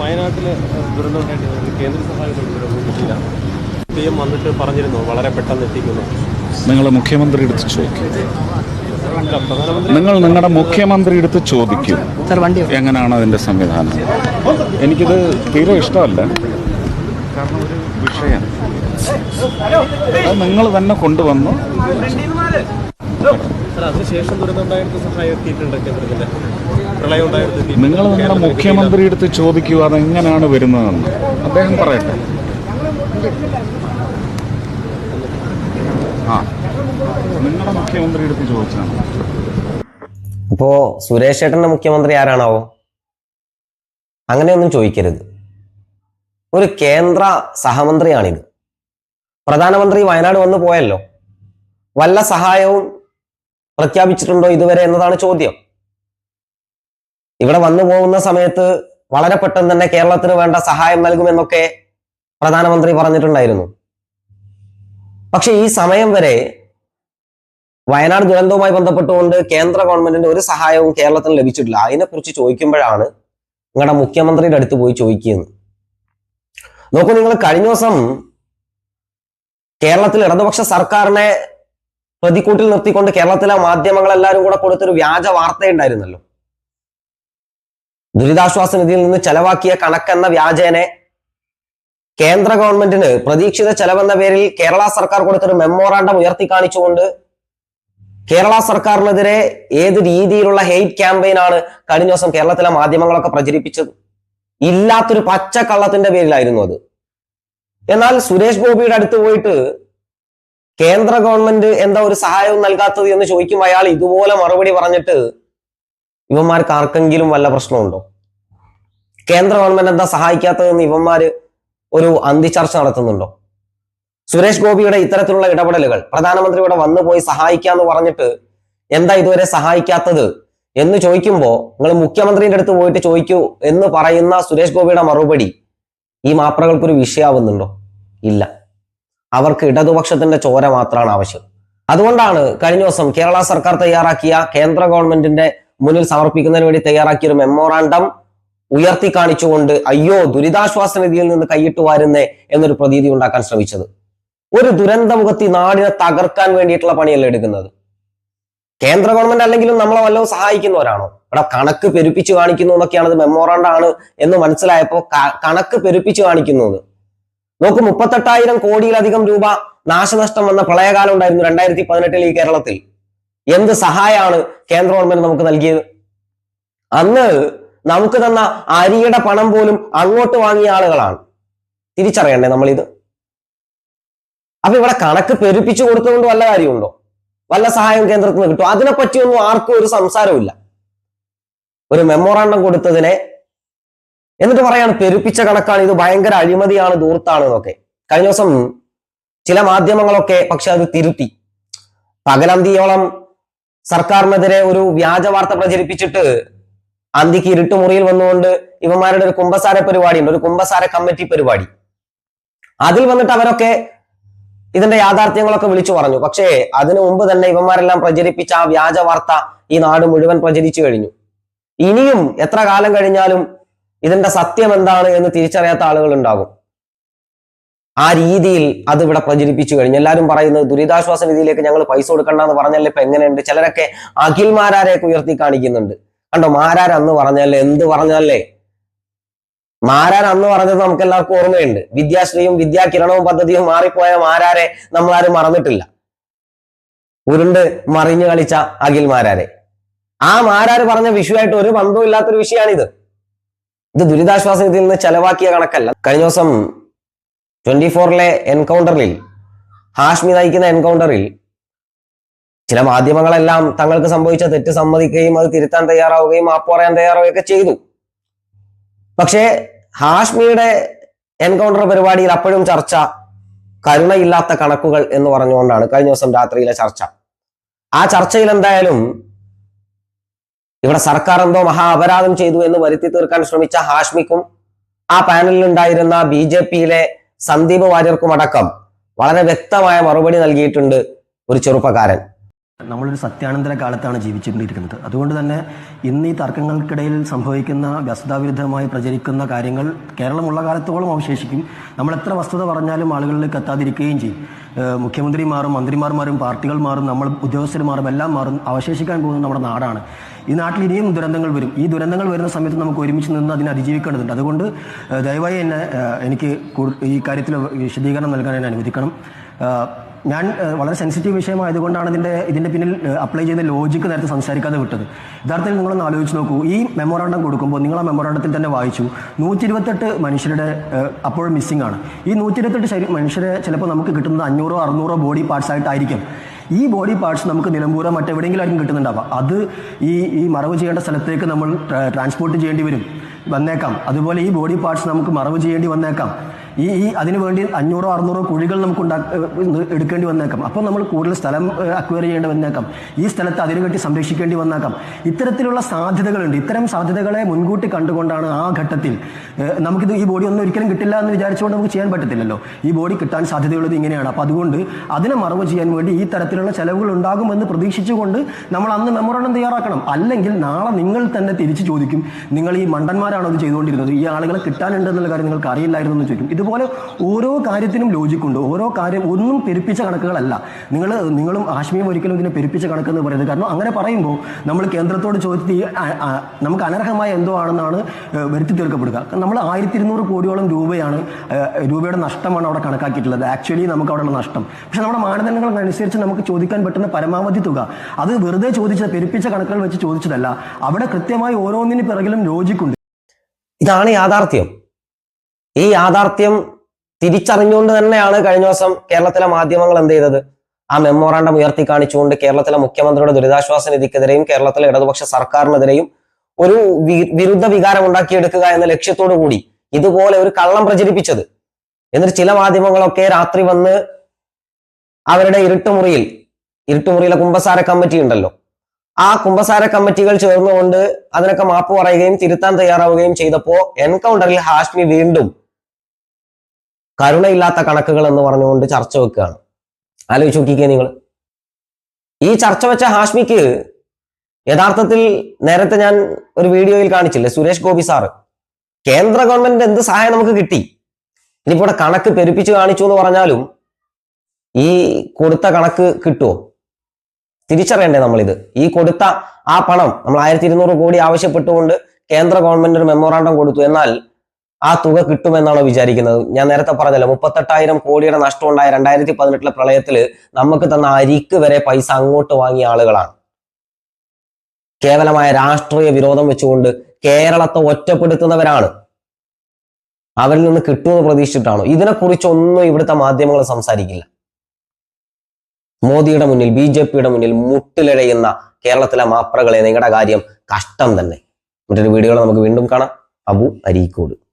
വയനാട്ടിലെ ദുരന്തമുണ്ടായിട്ട് കേന്ദ്ര സഹായത്തോട് കിട്ടിയില്ല പി എം വന്നിട്ട് പറഞ്ഞിരുന്നു വളരെ പെട്ടെന്ന് എത്തിക്കുന്നു നിങ്ങൾ മുഖ്യമന്ത്രി എടുത്ത് ചോദിക്കും. നിങ്ങൾ നിങ്ങളുടെ മുഖ്യമന്ത്രി എടുത്ത് ചോദിക്കും. സാർ വണ്ടി എങ്ങനെയാണ് അതിന്റെ സംവിധാനം? എനിക്കിത് തീരെ ഇഷ്ടമല്ല. കാരണം ഒരു വിഷയം. അത് നിങ്ങൾ തന്നെ കൊണ്ടുവന്നു. അതിനുശേഷം ദുരന്തമുണ്ടായിട്ട് സഹായം എത്തിയിട്ടുണ്ട് കേന്ദ്രത്തിന്റെ പ്രളയം ഉണ്ടായിട്ട് എത്തിയിട്ടുണ്ട്. നിങ്ങൾ നിങ്ങളുടെ മുഖ്യമന്ത്രി എടുത്ത് ചോദിക്കുക അതെങ്ങനെയാണ് വരുന്നതെന്ന്. അദ്ദേഹം പറയട്ടെ. ആ നിങ്ങളുടെ ചോദിച്ചാണ്. ഇപ്പോ സുരേഷ് ചേട്ടന്റെ മുഖ്യമന്ത്രി ആരാണാവോ? അങ്ങനെയൊന്നും ചോദിക്കരുത്. ഒരു കേന്ദ്ര സഹമന്ത്രിയാണിത്. പ്രധാനമന്ത്രി വയനാട് വന്നു പോയല്ലോ. വല്ല സഹായവും പ്രഖ്യാപിച്ചിട്ടുണ്ടോ ഇതുവരെ എന്നതാണ് ചോദ്യം. ഇവിടെ വന്നു പോകുന്ന സമയത്ത് വളരെ പെട്ടെന്ന് തന്നെ കേരളത്തിന് വേണ്ട സഹായം നൽകുമെന്നൊക്കെ പ്രധാനമന്ത്രി പറഞ്ഞിട്ടുണ്ടായിരുന്നു. പക്ഷെ ഈ സമയം വരെ വയനാട് ദുരന്തവുമായി ബന്ധപ്പെട്ടുകൊണ്ട് കേന്ദ്ര ഗവൺമെന്റിന്റെ ഒരു സഹായവും കേരളത്തിന് ലഭിച്ചിട്ടില്ല. അതിനെക്കുറിച്ച് ചോദിക്കുമ്പോഴാണ് നിങ്ങളുടെ മുഖ്യമന്ത്രിയുടെ അടുത്ത് പോയി ചോദിക്കുന്നത്. നോക്കൂ നിങ്ങൾ കഴിഞ്ഞ ദിവസം കേരളത്തിൽ ഇടതുപക്ഷ സർക്കാരിനെ പ്രതിക്കൂട്ടിൽ നിർത്തിക്കൊണ്ട് കേരളത്തിലെ മാധ്യമങ്ങളെല്ലാവരും കൂടെ കൊടുത്തൊരു വ്യാജ വാർത്തയുണ്ടായിരുന്നല്ലോ. ദുരിതാശ്വാസ നിധിയിൽ നിന്ന് ചെലവാക്കിയ കണക്കെന്ന വ്യാജേനെ കേന്ദ്ര ഗവൺമെന്റിന് പ്രതീക്ഷിത ചെലവെന്ന പേരിൽ കേരള സർക്കാർ കൊടുത്തൊരു മെമ്മോറാണ്ടം ഉയർത്തി കാണിച്ചുകൊണ്ട് കേരള സർക്കാരിനെതിരെ ഏത് രീതിയിലുള്ള ഹെയ്റ്റ് ക്യാമ്പയിൻ ആണ് കഴിഞ്ഞ ദിവസം കേരളത്തിലെ മാധ്യമങ്ങളൊക്കെ പ്രചരിപ്പിച്ചത്? ഇല്ലാത്തൊരു പച്ചക്കള്ളത്തിന്റെ പേരിലായിരുന്നു അത്. എന്നാൽ സുരേഷ് ഗോപിയുടെ അടുത്ത് പോയിട്ട് കേന്ദ്ര ഗവൺമെന്റ് എന്താ ഒരു സഹായവും നൽകാത്തത് എന്ന് ചോദിക്കും അയാൾ ഇതുപോലെ മറുപടി പറഞ്ഞിട്ട് ഇവന്മാർക്ക് ആർക്കെങ്കിലും വല്ല പ്രശ്നമുണ്ടോ? കേന്ദ്ര ഗവൺമെന്റ് എന്താ സഹായിക്കാത്തതെന്ന് ഇവന്മാര് ഒരു അന്തിചർച്ച നടത്തുന്നുണ്ടോ? സുരേഷ് ഗോപിയുടെ ഇത്തരത്തിലുള്ള ഇടപെടലുകൾ പ്രധാനമന്ത്രി ഇവിടെ വന്നു പോയി സഹായിക്കാന്ന് പറഞ്ഞിട്ട് എന്താ ഇതുവരെ സഹായിക്കാത്തത് എന്ന് ചോദിക്കുമ്പോൾ നിങ്ങൾ മുഖ്യമന്ത്രിയുടെ അടുത്ത് പോയിട്ട് ചോദിക്കൂ എന്ന് പറയുന്ന സുരേഷ് ഗോപിയുടെ മറുപടി ഈ മാപ്രകൾക്കൊരു വിഷയാവുന്നുണ്ടോ? ഇല്ല. അവർക്ക് ഇടതുപക്ഷത്തിന്റെ ചോര മാത്രമാണ് ആവശ്യം. അതുകൊണ്ടാണ് കഴിഞ്ഞ ദിവസം കേരള സർക്കാർ തയ്യാറാക്കിയ കേന്ദ്ര ഗവൺമെന്റിന്റെ മുന്നിൽ സമർപ്പിക്കുന്നതിന് വേണ്ടി തയ്യാറാക്കിയ ഒരു മെമ്മോറാണ്ടം ഉയർത്തി കാണിച്ചുകൊണ്ട് അയ്യോ ദുരിതാശ്വാസ നിധിയിൽ നിന്ന് കൈയിട്ട് വാരുന്നേ എന്നൊരു പ്രതീതി ഉണ്ടാക്കാൻ ശ്രമിച്ചത്. ഒരു ദുരന്തമുഖത്തി നാടിനെ തകർക്കാൻ വേണ്ടിയിട്ടുള്ള പണിയല്ല എടുക്കുന്നത്? കേന്ദ്ര ഗവൺമെന്റ് അല്ലെങ്കിലും നമ്മളെ വല്ലതും സഹായിക്കുന്നവരാണോ? ഇവിടെ കണക്ക് പെരുപ്പിച്ച് കാണിക്കുന്നു എന്നൊക്കെയാണ് ഇത് മെമ്മോറാണ്ടാണ് എന്ന് മനസ്സിലായപ്പോ കണക്ക് പെരുപ്പിച്ച് കാണിക്കുന്നത്. നോക്ക് മുപ്പത്തെട്ടായിരം കോടിയിലധികം രൂപ നാശനഷ്ടം വന്ന പ്രളയകാലം ഉണ്ടായിരുന്നു രണ്ടായിരത്തി പതിനെട്ടിൽ ഈ കേരളത്തിൽ. എന്ത് സഹായമാണ് കേന്ദ്ര ഗവൺമെന്റ് നമുക്ക് നൽകിയത്? അന്ന് നമുക്ക് തന്ന അരിയുടെ പണം പോലും അങ്ങോട്ട് വാങ്ങിയ ആളുകളാണ്. തിരിച്ചറിയണ്ടേ നമ്മളിത്? അപ്പൊ ഇവിടെ കണക്ക് പെരുപ്പിച്ചു കൊടുത്തുകൊണ്ട് വല്ല കാര്യമുണ്ടോ? വല്ല സഹായം കേന്ദ്രത്തിൽ നിന്ന് കിട്ടും അതിനെപ്പറ്റിയൊന്നും ആർക്കും ഒരു സംസാരമില്ല ഒരു മെമ്മോറാണ്ടം കൊടുത്തതിനെ എന്നിട്ട് പറയാണ് പെരുപ്പിച്ച കണക്കാണ് ഇത് ഭയങ്കര അഴിമതിയാണ് ദൂർത്താണ് എന്നൊക്കെ. കഴിഞ്ഞ ദിവസം ചില മാധ്യമങ്ങളൊക്കെ പക്ഷെ അത് തിരുത്തി. പകലന്തിയോളം സർക്കാരിനെതിരെ ഒരു വ്യാജ വാർത്ത പ്രചരിപ്പിച്ചിട്ട് അന്തിക്ക് ഇരുട്ടുമുറിയിൽ വന്നുകൊണ്ട് ഇവന്മാരുടെ ഒരു കുംഭസാര പരിപാടി ഉണ്ട് ഒരു കുംഭസാര കമ്മിറ്റി പരിപാടി. അതിൽ വന്നിട്ട് അവരൊക്കെ ഇതിന്റെ യാഥാർത്ഥ്യങ്ങളൊക്കെ വിളിച്ചു പറഞ്ഞു. പക്ഷേ അതിനു മുമ്പ് തന്നെ ഇവന്മാരെല്ലാം പ്രചരിപ്പിച്ച ആ വ്യാജ വാർത്ത ഈ നാട് മുഴുവൻ പ്രചരിച്ചു കഴിഞ്ഞു. ഇനിയും എത്ര കാലം കഴിഞ്ഞാലും ഇതിന്റെ സത്യം എന്താണ് എന്ന് തിരിച്ചറിയാത്ത ആളുകൾ ഉണ്ടാകും. ആ രീതിയിൽ അത് ഇവിടെ പ്രചരിപ്പിച്ചു കഴിഞ്ഞു. എല്ലാവരും പറയുന്നത് ദുരിതാശ്വാസ നിധിയിലേക്ക് ഞങ്ങൾ പൈസ കൊടുക്കണ്ട എന്ന് പറഞ്ഞാൽ ഇപ്പൊ എങ്ങനെയുണ്ട്? ചിലരൊക്കെ അഖിൽ മാരാരെയൊക്കെ ഉയർത്തി കാണിക്കുന്നുണ്ട്. കണ്ടോ മാരാർ അന്ന് പറഞ്ഞല്ലേ എന്ത് പറഞ്ഞല്ലേ മാരാർ അന്ന് പറഞ്ഞത് നമുക്ക് എല്ലാവർക്കും ഓർമ്മയുണ്ട്. വിദ്യാശ്രീയും വിദ്യാകിരണവും പദ്ധതിയും മാറിപ്പോയ മാരാരെ നമ്മളാരും മറന്നിട്ടില്ല. ഉരുണ്ട് മറിഞ്ഞു കളിച്ച അഖിൽ മാരാരെ. ആ മാരാർ പറഞ്ഞ വിഷയമായിട്ട് ഒരു ബന്ധവും ഇല്ലാത്തൊരു വിഷയമാണിത്. ഇത് ദുരിതാശ്വാസ നിധിയിൽ നിന്ന് ചെലവാക്കിയ കണക്കല്ല. കഴിഞ്ഞ ദിവസം ട്വന്റി ഫോറിലെ എൻകൗണ്ടറിൽ ഹാഷ്മി നയിക്കുന്ന എൻകൗണ്ടറിൽ ചില മാധ്യമങ്ങളെല്ലാം തങ്ങൾക്ക് സംഭവിച്ച തെറ്റ് സമ്മതിക്കുകയും അത് തിരുത്താൻ തയ്യാറാവുകയും മാപ്പ് പറയാൻ തയ്യാറാവുകയൊക്കെ ചെയ്തു. പക്ഷേ ഹാഷ്മിയുടെ എൻകൗണ്ടർ പരിപാടിയിൽ അപ്പോഴും ചർച്ച കരുണയില്ലാത്ത കണക്കുകൾ എന്ന് പറഞ്ഞുകൊണ്ടാണ് കഴിഞ്ഞ ദിവസം രാത്രിയിലെ ചർച്ച. ആ ചർച്ചയിൽ എന്തായാലും ഇവിടെ സർക്കാർ എന്തോ മഹാ അപരാധം ചെയ്തു എന്ന് വരുത്തി തീർക്കാൻ ശ്രമിച്ച ഹാഷ്മിക്കും ആ പാനലിൽ ഉണ്ടായിരുന്ന ബി ജെ പിയിലെ സന്ദീപ് വാര്യർക്കും അടക്കം വളരെ വ്യക്തമായ മറുപടി നൽകിയിട്ടുണ്ട് ഒരു ചെറുപ്പക്കാരൻ. നമ്മളൊരു സത്യാനന്തര കാലത്താണ് ജീവിച്ചുകൊണ്ടിരിക്കുന്നത്. അതുകൊണ്ട് തന്നെ ഇന്ന് ഈ തർക്കങ്ങൾക്കിടയിൽ സംഭവിക്കുന്ന വസ്തുതാവിരുദ്ധമായി പ്രചരിക്കുന്ന കാര്യങ്ങൾ കേരളമുള്ള കാലത്തോളം അവശേഷിക്കും. നമ്മൾ എത്ര വസ്തുത പറഞ്ഞാലും ആളുകളിലേക്ക് എത്താതിരിക്കുകയും ചെയ്യും. മുഖ്യമന്ത്രി മാറും മന്ത്രിമാർ മാറും പാർട്ടികൾ മാറും നമ്മൾ ഉദ്യോഗസ്ഥർ മാറും എല്ലാം മാറും അവശേഷിക്കാൻ പോകുന്നത് നമ്മുടെ നാടാണ്. ഈ നാട്ടിൽ ഇനിയും ദുരന്തങ്ങൾ വരും. ഈ ദുരന്തങ്ങൾ വരുന്ന സമയത്ത് നമുക്ക് ഒരുമിച്ച് നിന്ന് അതിനെ അതിജീവിക്കേണ്ടതുണ്ട്. അതുകൊണ്ട് ദയവായി എന്നെ എനിക്ക് ഈ കാര്യത്തിൽ വിശദീകരണം നൽകാൻ എന്നെ അനുവദിക്കണം. ഞാൻ വളരെ സെൻസിറ്റീവ് വിഷയമായതുകൊണ്ടാണ് ഇതിന്റെ ഇതിന്റെ പിന്നിൽ അപ്ലൈ ചെയ്യുന്ന ലോജിക്ക് നേരത്തെ സംസാരിക്കാതെ വിട്ടത്. യഥാർത്ഥത്തിൽ നിങ്ങളൊന്ന് ആലോചിച്ച് നോക്കൂ. ഈ മെമ്മോറാണ്ടം കൊടുക്കുമ്പോൾ നിങ്ങൾ ആ മെമ്മോറാണ്ടത്തിൽ തന്നെ വായിച്ചു. നൂറ്റി ഇരുപത്തെട്ട് മനുഷ്യരുടെ അപ്പോഴും മിസ്സിംഗ് ആണ്. ഈ നൂറ്റി ഇരുപത്തെട്ട് ശരി മനുഷ്യരെ ചിലപ്പോൾ നമുക്ക് കിട്ടുന്നത് അഞ്ഞൂറോ അറുന്നൂറോ ബോഡി പാർട്സ് ആയിട്ടായിരിക്കും. ഈ ബോഡി പാർട്സ് നമുക്ക് നിലമ്പൂരോ മറ്റെവിടെയെങ്കിലും ആയിരിക്കും കിട്ടുന്നുണ്ടാവാം അത് ഈ ഈ മറവ് ചെയ്യേണ്ട സ്ഥലത്തേക്ക് നമ്മൾ ട്രാൻസ്പോർട്ട് ചെയ്യേണ്ടി വരും. വന്നേക്കാം. അതുപോലെ ഈ ബോഡി പാർട്സ് നമുക്ക് മറവ് ചെയ്യേണ്ടി വന്നേക്കാം. ഈ ഈ അതിനു വേണ്ടി അഞ്ഞൂറോ അറുന്നൂറോ കുഴികൾ നമുക്ക് എടുക്കേണ്ടി വന്നേക്കാം. അപ്പോൾ നമ്മൾ കൂടുതൽ സ്ഥലം അക്വയർ ചെയ്യേണ്ടി വന്നേക്കാം. ഈ സ്ഥലത്ത് അതിനുവേണ്ടി സംരക്ഷിക്കേണ്ടി വന്നേക്കാം. ഇത്തരത്തിലുള്ള സാധ്യതകളുണ്ട്. ഇത്തരം സാധ്യതകളെ മുൻകൂട്ടി കണ്ടുകൊണ്ടാണ് ആ ഘട്ടത്തിൽ നമുക്കിത് ഈ ബോഡി ഒന്നും ഒരിക്കലും കിട്ടില്ല എന്ന് വിചാരിച്ചുകൊണ്ട് നമുക്ക് ചെയ്യാൻ പറ്റത്തില്ലല്ലോ. ഈ ബോഡി കിട്ടാൻ സാധ്യതയുള്ളത് ഇങ്ങനെയാണ്. അപ്പോൾ അതുകൊണ്ട് അതിനെ മറവ് ചെയ്യാൻ വേണ്ടി ഈ തരത്തിലുള്ള ചെലവുകൾ ഉണ്ടാകുമെന്ന് പ്രതീക്ഷിച്ചുകൊണ്ട് നമ്മൾ അന്ന് മെമ്മോറാണ്ടം തയ്യാറാക്കണം. അല്ലെങ്കിൽ നാളെ നിങ്ങൾ തന്നെ തിരിച്ചു ചോദിക്കും നിങ്ങൾ ഈ മണ്ടന്മാരാണോ ഇത് ചെയ്തുകൊണ്ടിരുന്നത്? ഈ ആളുകളെ കിട്ടാനുണ്ടെന്നുള്ള കാര്യം നിങ്ങൾക്ക് അറിയില്ലായിരുന്നു എന്ന് ചോദിക്കും. ഇതുപോലെ ഓരോ കാര്യത്തിനും ലോജിക്കുണ്ട് ഓരോ കാര്യം ഒന്നും പെരുപ്പിച്ച കണക്കുകളല്ല. നിങ്ങൾ നിങ്ങളും ആശ്മിയും ഒരിക്കലും ഇതിനെ പെരുപ്പിച്ച കണക്കെന്ന് പറയുന്നത് കാരണം അങ്ങനെ പറയുമ്പോൾ നമ്മൾ കേന്ദ്രത്തോട് ആ- നമുക്ക് അനർഹമായ എന്തോ ആണെന്നാണ് വരുത്തി തീർക്കപ്പെടുക. നമ്മൾ ആയിരത്തി ഇരുന്നൂറ് കോടിയോളം രൂപയാണ് രൂപയുടെ നഷ്ടമാണ് അവിടെ കണക്കാക്കിയിട്ടുള്ളത്. ആക്ച്വലി നമുക്ക് അവിടെയുള്ള നഷ്ടം. പക്ഷെ നമ്മുടെ മാനദണ്ഡങ്ങൾക്കനുസരിച്ച് നമുക്ക് ചോദിക്കാൻ പറ്റുന്ന പരമാവധി തുക. അത് വെറുതെ ചോദിച്ച പെരുപ്പിച്ച കണക്കുകൾ വെച്ച് ചോദിച്ചതല്ല. അവിടെ കൃത്യമായി ഓരോന്നിന് പിറകിലും ലോജിക്കുണ്ട് ഇതാണ് യാഥാർത്ഥ്യം. ഈ യാഥാർത്ഥ്യം തിരിച്ചറിഞ്ഞുകൊണ്ട് തന്നെയാണ് കഴിഞ്ഞ ദിവസം കേരളത്തിലെ മാധ്യമങ്ങൾ എന്ത് ചെയ്തത്? ആ മെമ്മോറാണ്ടം ഉയർത്തി കാണിച്ചുകൊണ്ട് കേരളത്തിലെ മുഖ്യമന്ത്രിയുടെ ദുരിതാശ്വാസ നിധിക്കെതിരെയും കേരളത്തിലെ ഇടതുപക്ഷ സർക്കാരിനെതിരെയും ഒരു വിരുദ്ധ വികാരം ഉണ്ടാക്കിയെടുക്കുക എന്ന ലക്ഷ്യത്തോടു കൂടി ഇതുപോലെ ഒരു കള്ളം പ്രചരിപ്പിച്ചത്. എന്നിട്ട് ചില മാധ്യമങ്ങളൊക്കെ രാത്രി വന്ന് അവരുടെ ഇരുട്ടുമുറിയിൽ ഇരുട്ടുമുറിയിലെ കുമ്പസാര കമ്മിറ്റി ഉണ്ടല്ലോ. ആ കുമ്പസാര കമ്മിറ്റികൾ ചേർന്നുകൊണ്ട് അതിനൊക്കെ മാപ്പ് പറയുകയും തിരുത്താൻ തയ്യാറാവുകയും ചെയ്തപ്പോ എൻകൗണ്ടറിൽ ഹാഷ്മി വീണ്ടും കരുണയില്ലാത്ത കണക്കുകൾ എന്ന് പറഞ്ഞുകൊണ്ട് ചർച്ച വെക്കുകയാണ്. ആലോചിച്ച് നോക്കിക്കേ നിങ്ങൾ. ഈ ചർച്ച വെച്ച ഹാഷ്മിക്ക് യഥാർത്ഥത്തിൽ നേരത്തെ ഞാൻ ഒരു വീഡിയോയിൽ കാണിച്ചില്ലേ സുരേഷ് ഗോപി സാറ്. കേന്ദ്ര ഗവൺമെന്റ് എന്ത് സഹായം നമുക്ക് കിട്ടി? ഇനിയിപ്പോ കണക്ക് പെരുപ്പിച്ച് കാണിച്ചു എന്ന് പറഞ്ഞാലും ഈ കൊടുത്ത കണക്ക് കിട്ടുമോ തിരിച്ചറിയണ്ടേ നമ്മളിത്? ഈ കൊടുത്ത ആ പണം നമ്മൾ ആയിരത്തി ഇരുന്നൂറ് കോടി ആവശ്യപ്പെട്ടുകൊണ്ട് കേന്ദ്ര ഗവൺമെന്റ് ഒരു മെമ്മോറാണ്ടം കൊടുത്തു. എന്നാൽ ആ തുക കിട്ടുമെന്നാണോ വിചാരിക്കുന്നത്? ഞാൻ നേരത്തെ പറഞ്ഞല്ലോ മുപ്പത്തെട്ടായിരം കോടിയുടെ നഷ്ടം ഉണ്ടായ രണ്ടായിരത്തി പതിനെട്ടിലെ പ്രളയത്തിൽ നമുക്ക് തന്ന അരിക്ക് വരെ പൈസ അങ്ങോട്ട് വാങ്ങിയ ആളുകളാണ്. കേവലമായ രാഷ്ട്രീയ വിരോധം വെച്ചുകൊണ്ട് കേരളത്തെ ഒറ്റപ്പെടുത്തുന്നവരാണ്. അവരിൽ നിന്ന് കിട്ടുമെന്ന് പ്രതീക്ഷിച്ചിട്ടാണോ? ഇതിനെക്കുറിച്ചൊന്നും ഇവിടുത്തെ മാധ്യമങ്ങൾ സംസാരിക്കില്ല. മോദിയുടെ മുന്നിൽ ബി ജെ പിയുടെ മുന്നിൽ മുട്ടിലിഴയുന്ന കേരളത്തിലെ മാപ്രകളെ നിങ്ങളുടെ കാര്യം കഷ്ടം തന്നെ. മറ്റൊരു വീഡിയോകൾ നമുക്ക് വീണ്ടും കാണാം. അബു അരീക്കോട്.